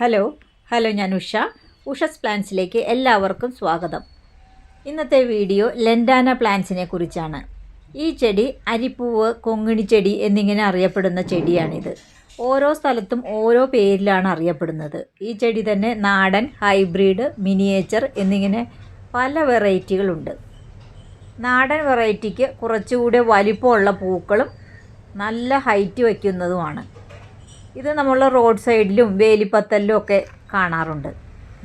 Hello hello ഞാൻ ഉഷ. ഉഷസ് പ്ലാൻസിലേക്ക് എല്ലാവർക്കും സ്വാഗതം. ഇന്നത്തെ വീഡിയോ ലെൻഡാന പ്ലാന്റ്സിനെ കുറിച്ചാണ്. ഈ ചെടി അരിപ്പൂവ് കൊങ്ങിണി ചെടി എന്നിങ്ങനെ അറിയപ്പെടുന്ന ചെടിയാണിത്. ഓരോ സ്ഥലത്തും ഓരോ പേരിലാണ് അറിയപ്പെടുന്നത്. ഈ ചെടി തന്നെ നാടൻ ഹൈബ്രിഡ് മിനിയേച്ചർ എന്നിങ്ങനെ പല വെറൈറ്റികളുണ്ട്. നാടൻ വെറൈറ്റിക്ക് കുറച്ചുകൂടെ വലിപ്പമുള്ള പൂക്കളും നല്ല ഹൈറ്റ് വയ്ക്കുന്നതുമാണ്. ഇത് നമ്മൾ റോഡ് സൈഡിലും വേലിപ്പത്തലിലും ഒക്കെ കാണാറുണ്ട്.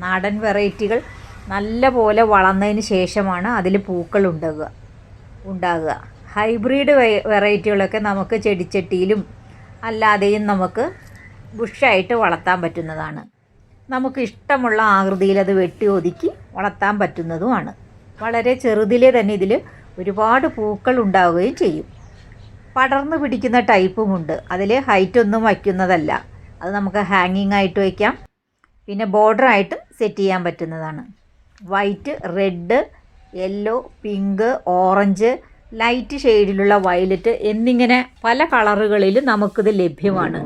നാടൻ വെറൈറ്റികൾ നല്ല പോലെ വളർന്നതിന് ശേഷമാണ് അതിൽ പൂക്കൾ ഉണ്ടാകുക ഉണ്ടാകുക ഹൈബ്രിഡ് വെറൈറ്റികളൊക്കെ നമുക്ക് ചെടിച്ചട്ടിയിലും അല്ലാതെയും നമുക്ക് ബുഷായിട്ട് വളർത്താൻ പറ്റുന്നതാണ്. നമുക്ക് ഇഷ്ടമുള്ള ആകൃതിയിൽ അത് വെട്ടി ഒതുക്കി വളർത്താൻ പറ്റുന്നതുമാണ്. വളരെ ചെറുതിലെ തന്നെ ഇതിൽ ഒരുപാട് പൂക്കൾ ഉണ്ടാവുകയും ചെയ്യും. പടർന്നു പിടിക്കുന്ന ടൈപ്പും ഉണ്ട്. അതിൽ ഹൈറ്റ് ഒന്നും വയ്ക്കുന്നതല്ല. അത് നമുക്ക് ഹാങ്ങിങ് ആയിട്ട് വയ്ക്കാം. പിന്നെ ബോർഡർ ആയിട്ട് സെറ്റ് ചെയ്യാൻ പറ്റുന്നതാണ്. White red yellow pink orange light ഷെയ്ഡിലുള്ള violet എന്നിങ്ങനെ പല കളറുകളിൽ നമുക്കിത് ലഭ്യമാണ്.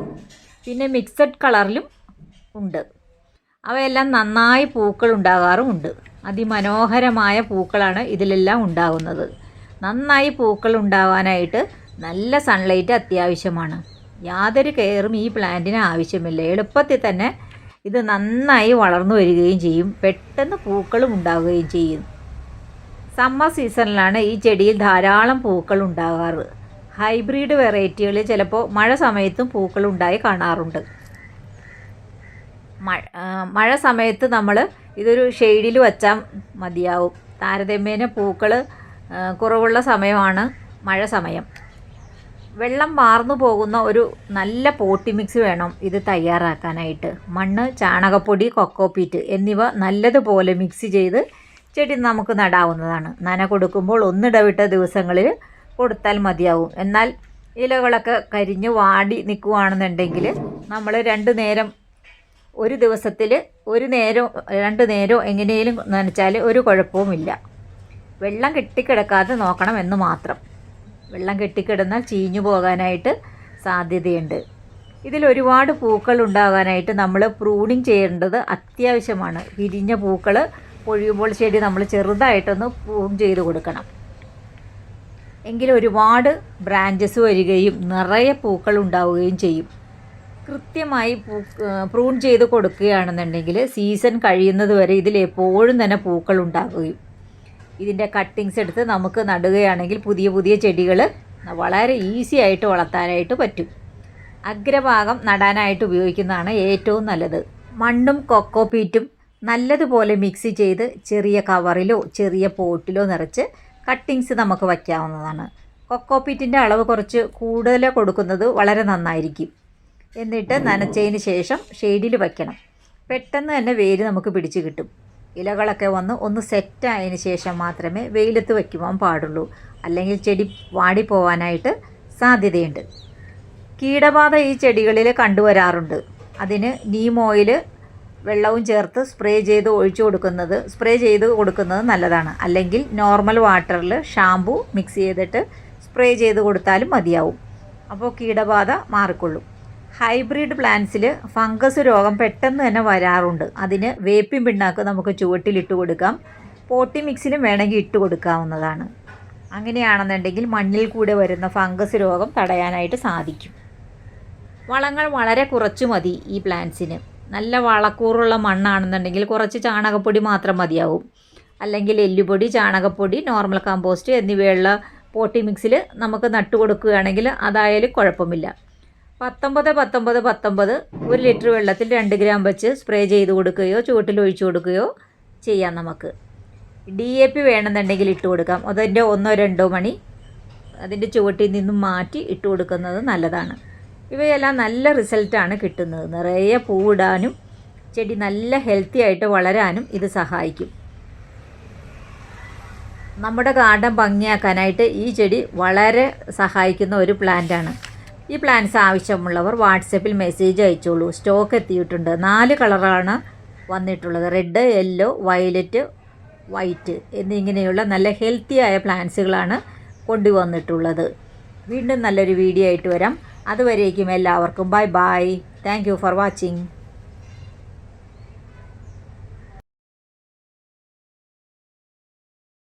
പിന്നെ മിക്സഡ് കളറിലും ഉണ്ട്. അവയെല്ലാം നന്നായി പൂക്കൾ ഉണ്ടാകാറുമുണ്ട്. അതിമനോഹരമായ പൂക്കളാണ് ഇതിലെല്ലാം ഉണ്ടാകുന്നത് നന്നായി പൂക്കൾ ഉണ്ടാകാനായിട്ട് നല്ല സൺലൈറ്റ് അത്യാവശ്യമാണ്. യാതൊരു കെയറും ഈ പ്ലാന്റിന് ആവശ്യമില്ല. എളുപ്പത്തിൽ തന്നെ ഇത് നന്നായി വളർന്നു വരികയും ചെയ്യും. പെട്ടെന്ന് പൂക്കളും ഉണ്ടാവുകയും ചെയ്യും. സമ്മർ സീസണിലാണ് ഈ ചെടിയിൽ ധാരാളം പൂക്കൾ ഉണ്ടാകാറ്. ഹൈബ്രിഡ് വെറൈറ്റികൾ ചിലപ്പോൾ മഴ സമയത്തും പൂക്കൾ ഉണ്ടായി കാണാറുണ്ട്. മഴ മഴ സമയത്ത് നമ്മൾ ഇതൊരു ഷെയ്ഡിൽ വച്ചാൽ മതിയാവും. താരതമ്യേന പൂക്കൾ കുറവുള്ള സമയമാണ് മഴ സമയം. വെള്ളം വാർന്നു പോകുന്ന ഒരു നല്ല പോട്ടി മിക്സ് വേണം ഇത് തയ്യാറാക്കാനായിട്ട്. മണ്ണ് ചാണകപ്പൊടി കൊക്കോപ്പീറ്റ് എന്നിവ നല്ലതുപോലെ മിക്സ് ചെയ്ത് ചെടി നമുക്ക് നടാവുന്നതാണ്. നന കൊടുക്കുമ്പോൾ ഒന്നിടവിട്ട ദിവസങ്ങളിൽ കൊടുത്താൽ മതിയാവും. എന്നാൽ ഇലകളൊക്കെ കരിഞ്ഞ് വാടി നിൽക്കുകയാണെന്നുണ്ടെങ്കിൽ നമ്മൾ രണ്ട് നേരം ഒരു ദിവസത്തിൽ ഒരു നേരം രണ്ട് നേരം എങ്ങനെയും നനച്ചാൽ ഒരു കുഴപ്പവുമില്ല. വെള്ളം കെട്ടിക്കിടക്കാതെ നോക്കണം എന്ന് മാത്രം. വെള്ളം കെട്ടിക്കിടന്നാൽ ചീഞ്ഞു പോകാനായിട്ട് സാധ്യതയുണ്ട്. ഇതിൽ ഒരുപാട് പൂക്കൾ ഉണ്ടാകാനായിട്ട് നമ്മൾ പ്രൂണിങ് ചെയ്യേണ്ടത് അത്യാവശ്യമാണ്. വിരിഞ്ഞ പൂക്കൾ പൊഴിയുമ്പോൾ ചെടി നമ്മൾ ചെറുതായിട്ടൊന്ന് പ്രൂൺ ചെയ്ത് കൊടുക്കണം. എങ്കിൽ ഒരുപാട് ബ്രാഞ്ചസ് വരികയും നിറയെ പൂക്കൾ ഉണ്ടാവുകയും ചെയ്യും. കൃത്യമായി പൂ പ്രൂൺ ചെയ്ത് കൊടുക്കുകയാണെന്നുണ്ടെങ്കിൽ സീസൺ കഴിയുന്നത് വരെ ഇതിൽ എപ്പോഴും തന്നെ പൂക്കൾ ഉണ്ടാകുകയും ഇതിന്റെ കട്ടിങ്സ് എടുത്ത് നമുക്ക് നടുകയാണെങ്കിൽ പുതിയ പുതിയ ചെടികൾ വളരെ ഈസി ആയിട്ട് വളർത്താനായിട്ട് പറ്റും. അഗ്രഭാഗം നടാനായിട്ട് ഉപയോഗിക്കുന്നതാണ് ഏറ്റവും നല്ലത്. മണ്ണും കൊക്കോപീറ്റും നല്ലതുപോലെ മിക്സ് ചെയ്ത് ചെറിയ കവറിലോ ചെറിയ പോട്ടിലോ നിറച്ച് കട്ടിങ്സ് നമുക്ക് വയ്ക്കാവുന്നതാണ്. കൊക്കോപീറ്റിന്റെ അളവ് കുറച്ച് കൂടുതൽ കൊടുക്കുന്നത് വളരെ നന്നായിരിക്കും. എന്നിട്ട് നനച്ചതിന് ശേഷം ഷെയ്ഡിൽ വയ്ക്കണം. പെട്ടെന്ന് തന്നെ വേര് നമുക്ക് പിടിച്ച് കിട്ടും. ഇലകളൊക്കെ വന്ന് ഒന്ന് സെറ്റായതിന് ശേഷം മാത്രമേ വെയിലത്ത് വയ്ക്കുവാൻ പാടുള്ളൂ. അല്ലെങ്കിൽ ചെടി വാടിപ്പോവാനായിട്ട് സാധ്യതയുണ്ട്. കീടബാധ ഈ ചെടികളിൽ കണ്ടുവരാറുണ്ട്. അതിന് നീം ഓയിൽ വെള്ളവും ചേർത്ത് സ്പ്രേ ചെയ്ത് ഒഴിച്ചു കൊടുക്കുന്നത് സ്പ്രേ ചെയ്ത് കൊടുക്കുന്നത് നല്ലതാണ്. അല്ലെങ്കിൽ നോർമൽ വാട്ടറിൽ ഷാമ്പു മിക്സ് ചെയ്തിട്ട് സ്പ്രേ ചെയ്ത് കൊടുത്താലും മതിയാവും. അപ്പോൾ കീടബാധ മാറിക്കൊള്ളും. ഹൈബ്രിഡ് പ്ലാന്റ്സിൽ ഫംഗസ് രോഗം പെട്ടെന്ന് തന്നെ വരാറുണ്ട്. അതിന് വേപ്പിൻ പിണ്ണാക്ക് നമുക്ക് ചുവട്ടിലിട്ട് കൊടുക്കാം. പോട്ടി മിക്സിലും വേണമെങ്കിൽ ഇട്ട് കൊടുക്കാവുന്നതാണ്. അങ്ങനെയാണെന്നുണ്ടെങ്കിൽ മണ്ണിൽ കൂടെ വരുന്ന ഫംഗസ് രോഗം തടയാനായിട്ട് സാധിക്കും. വളങ്ങൾ വളരെ കുറച്ച് മതി ഈ പ്ലാന്റ്സിന്. നല്ല വളക്കൂറുള്ള മണ്ണാണെന്നുണ്ടെങ്കിൽ കുറച്ച് ചാണകപ്പൊടി മാത്രം മതിയാവും. അല്ലെങ്കിൽ എല്ലുപൊടി ചാണകപ്പൊടി നോർമൽ കമ്പോസ്റ്റ് എന്നിവയുള്ള പോട്ടി മിക്സിൽ നമുക്ക് നട്ടു കൊടുക്കുകയാണെങ്കിൽ അതായാലും കുഴപ്പമില്ല. പത്തൊമ്പത് പത്തൊമ്പത് പത്തൊമ്പത്. ഒരു ലിറ്റർ വെള്ളത്തിൽ രണ്ട് ഗ്രാം വെച്ച് സ്പ്രേ ചെയ്ത് കൊടുക്കുകയോ ചുവട്ടിൽ ഒഴിച്ചു കൊടുക്കുകയോ ചെയ്യാം നമുക്ക്. ഡി എ പി വേണമെന്നുണ്ടെങ്കിൽ ഇട്ട് കൊടുക്കാം. അതിന്റെ ഒന്നോ രണ്ടോ മണി അതിന്റെ ചുവട്ടിൽ നിന്നും മാറ്റി ഇട്ട് കൊടുക്കുന്നത് നല്ലതാണ്. ഇവയെല്ലാം നല്ല റിസൾട്ടാണ് കിട്ടുന്നത്. നിറയെ പൂവിടാനും ചെടി നല്ല ഹെൽത്തി ആയിട്ട് വളരാനും ഇത് സഹായിക്കും. നമ്മുടെ ഗാർഡൻ ഭംഗിയാക്കാനായിട്ട് ഈ ചെടി വളരെ സഹായിക്കുന്ന ഒരു പ്ലാന്റാണ്. ഈ പ്ലാന്റ്സ് ആവശ്യമുള്ളവർ വാട്സപ്പിൽ മെസ്സേജ് അയച്ചോളൂ. സ്റ്റോക്ക് എത്തിയിട്ടുണ്ട്. നാല് കളറാണ് വന്നിട്ടുള്ളത്. റെഡ് യെല്ലോ വയലറ്റ് വൈറ്റ് എന്നിങ്ങനെയുള്ള നല്ല ഹെൽത്തിയായ ആയ പ്ലാന്റ്സുകളാണ് കൊണ്ടുവന്നിട്ടുള്ളത്. വീണ്ടും നല്ലൊരു വീഡിയോ ആയിട്ട് വരാം. അതുവരേക്കും എല്ലാവർക്കും bye bye thank for watching